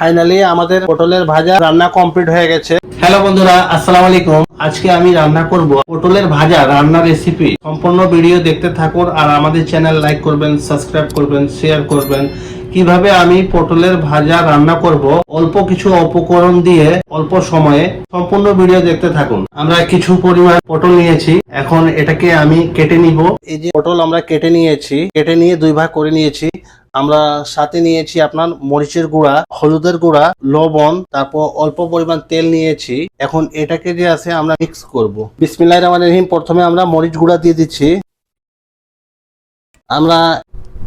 Finally আমাদের পটলের ভাজা রান্না কমপ্লিট হয়ে গেছে। হ্যালো বন্ধুরা, আসসালামু আলাইকুম। আজকে আমি রান্না করব পটলের ভাজা রান্নার রেসিপি সম্পূর্ণ ভিডিও দেখতে থাকুন আর আমাদের চ্যানেল লাইক করবেন সাবস্ক্রাইব করবেন শেয়ার করবেন। কীভাবে আমি পটলের ভাজা রান্না করব? অল্প কিছু উপকরণ দিয়ে, অল্প সময়ে সম্পূর্ণ ভিডিও দেখতে থাকুন। আমরা কিছু পরিমাণ পটল নিয়েছি। এখন এটাকে আমি কেটে নিব। এই যে পটল আমরা কেটে নিয়েছি, কেটে নিয়ে দুই ভাগ করে নিয়েছি। আমরা সাথে নিয়েছি আপনার মরিচের গুঁড়া, হলুদের গুঁড়া, লবণ, তারপর অল্প পরিমাণ তেল নিয়েছি। এখন এটাকে যে আছে আমরা মিক্স করব। বিসমিল্লাহির রহমানির রহিম, প্রথমে আমরা মরিচ গুঁড়া দিয়ে দিচ্ছি। আমরা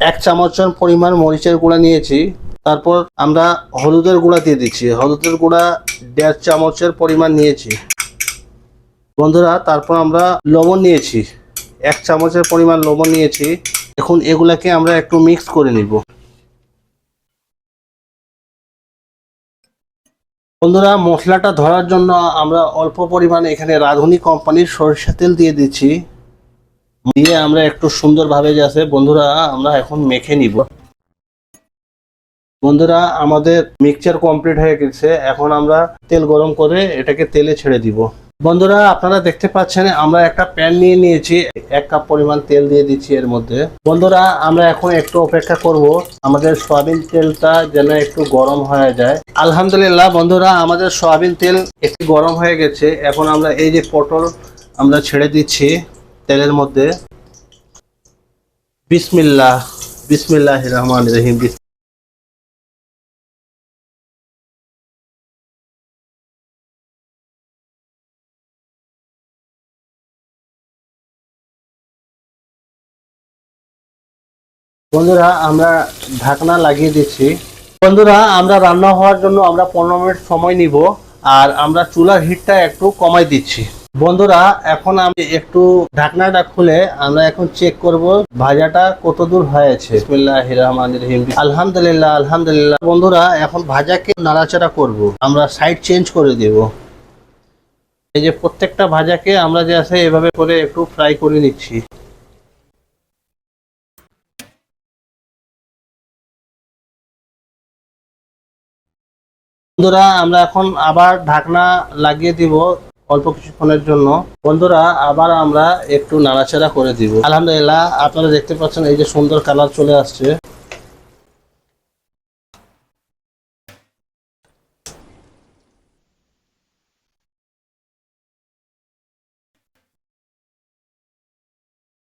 এক চামচের পরিমাণ মরিচের গুঁড়া নিয়েছি। তারপর আমরা হলুদের গুঁড়া দিয়ে দিচ্ছি। হলুদের গুঁড়া দেড় চামচের পরিমাণ নিয়েছি। বন্ধুরা, তারপর আমরা লবণ নিয়েছি। এক চামচের পরিমাণ লবণ নিয়েছি। এখন এগুলাকে আমরা একটু মিক্স করে নিব। বন্ধুরা, মশলাটা ধরার জন্য আমরা অল্প পরিমাণে এখানে রাঁধুনি কোম্পানির সরিষা তেল দিয়ে দিচ্ছি। দিয়ে আমরা একটু সুন্দরভাবে যাচ্ছে বন্ধুরা, আমরা এখন মেখে নিব। বন্ধুরা, আমাদের মিক্সচার কমপ্লিট হয়ে গেছে। এখন আমরা তেল গরম করে এটাকে তেলে ছেড়ে দিব। বন্ধুরা, আপনারা দেখতে পাচ্ছেন, আমরা একটা প্যান নিয়ে নিয়েছি। এক কাপ পরিমাণ তেল দিয়ে দিচ্ছি এর মধ্যে। বন্ধুরা, আমরা এখন একটু অপেক্ষা করব। আমাদের সয়াবিন তেলটা যেন একটু গরম হয়ে যায়। আলহামদুলিল্লাহ, বন্ধুরা, আমাদের সয়াবিন তেল একটু গরম হয়ে গেছে। এখন আমরা এই যে পটল আমরা ছেড়ে দিচ্ছি তেলের মধ্যে। বিসমিল্লাহ বিসমিল্লাহ রহমান রহিম বন্ধুরা, আমরা ঢাকনা লাগিয়ে দিচ্ছি। বন্ধুরা, আমরা রান্না হওয়ার জন্য আমরা পনেরো মিনিট সময় নিব আর আমরা চুলার হিটটা একটু কমাই দিচ্ছি। বন্ধুরা, এখন আমি একটু ঢাকনাটা খুলে আমরা এখন চেক করব ভাজাটা কত দূর হয়েছে আলহামদুলিল্লাহ আলহামদুলিল্লাহ। বন্ধুরা, এখন ভাজাকে নাড়াচাড়া করব। আমরা সাইড চেঞ্জ করে দেব। এই যে প্রত্যেকটা ভাজাকে আমরা যে আছে এভাবে করে একটু ফ্রাই করে নিচ্ছি। বন্ধুরা, আমরা এখন আবার ঢাকনা লাগিয়ে দিব অল্প কিছুক্ষণের জন্য। বন্ধুরা, আবার আমরা একটু নাড়াচাড়া করে দিব। আলহামদুলিল্লাহ, আপনারা দেখতে পাচ্ছেন এই যে সুন্দর কালার চলে আসছে।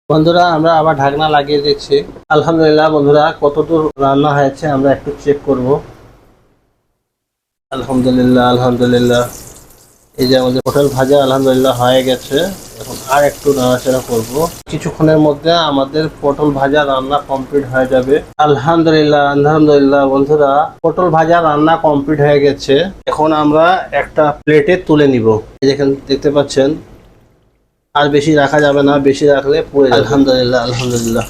বন্ধুরা, আমরা আবার ঢাকনা লাগিয়ে দিচ্ছি। আলহামদুলিল্লাহ, বন্ধুরা, কতদূর রান্না হয়েছে আমরা একটু চেক করব। আলহামদুলিল্লাহ আলহামদুলিল্লাহ। এই যে আমাদের পটল ভাজা আলহামদুলিল্লাহ হয়ে গেছে। এখন আর একটু নাড়াচাড়া করব। কিছুক্ষণের মধ্যে আমাদের পটল ভাজা রান্না কমপ্লিট হয়ে যাবে। আলহামদুলিল্লাহ আলহামদুলিল্লাহ, বন্ধুরা, পটল ভাজা রান্না কমপ্লিট হয়ে গেছে। এখন আমরা একটা প্লেটে তুলে নিব। এই যেখানে দেখতে পাচ্ছেন, আর বেশি রাখা যাবে না, বেশি রাখলে যাবে। আলহামদুলিল্লাহ আলহামদুলিল্লাহ।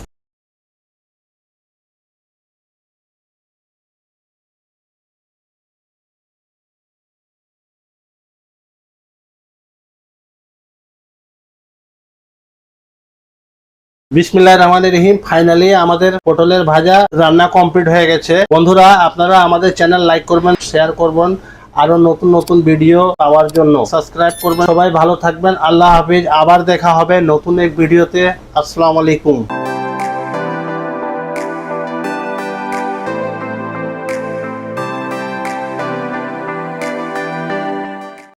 বিসমিল্লাহ রহমান রহিম। ফাইনালি আমাদের পটলের ভাজা রান্না কমপ্লিট হয়ে গেছে। বন্ধুরা, আপনারা আমাদের চ্যানেল লাইক করবেন শেয়ার করবেন, আরও নতুন নতুন ভিডিও পাওয়ার জন্য সাবস্ক্রাইব করবেন। সবাই ভালো থাকবেন। আল্লাহ হাফিজ। আবার দেখা হবে নতুন এক ভিডিওতে আসসালামু আলাইকুম।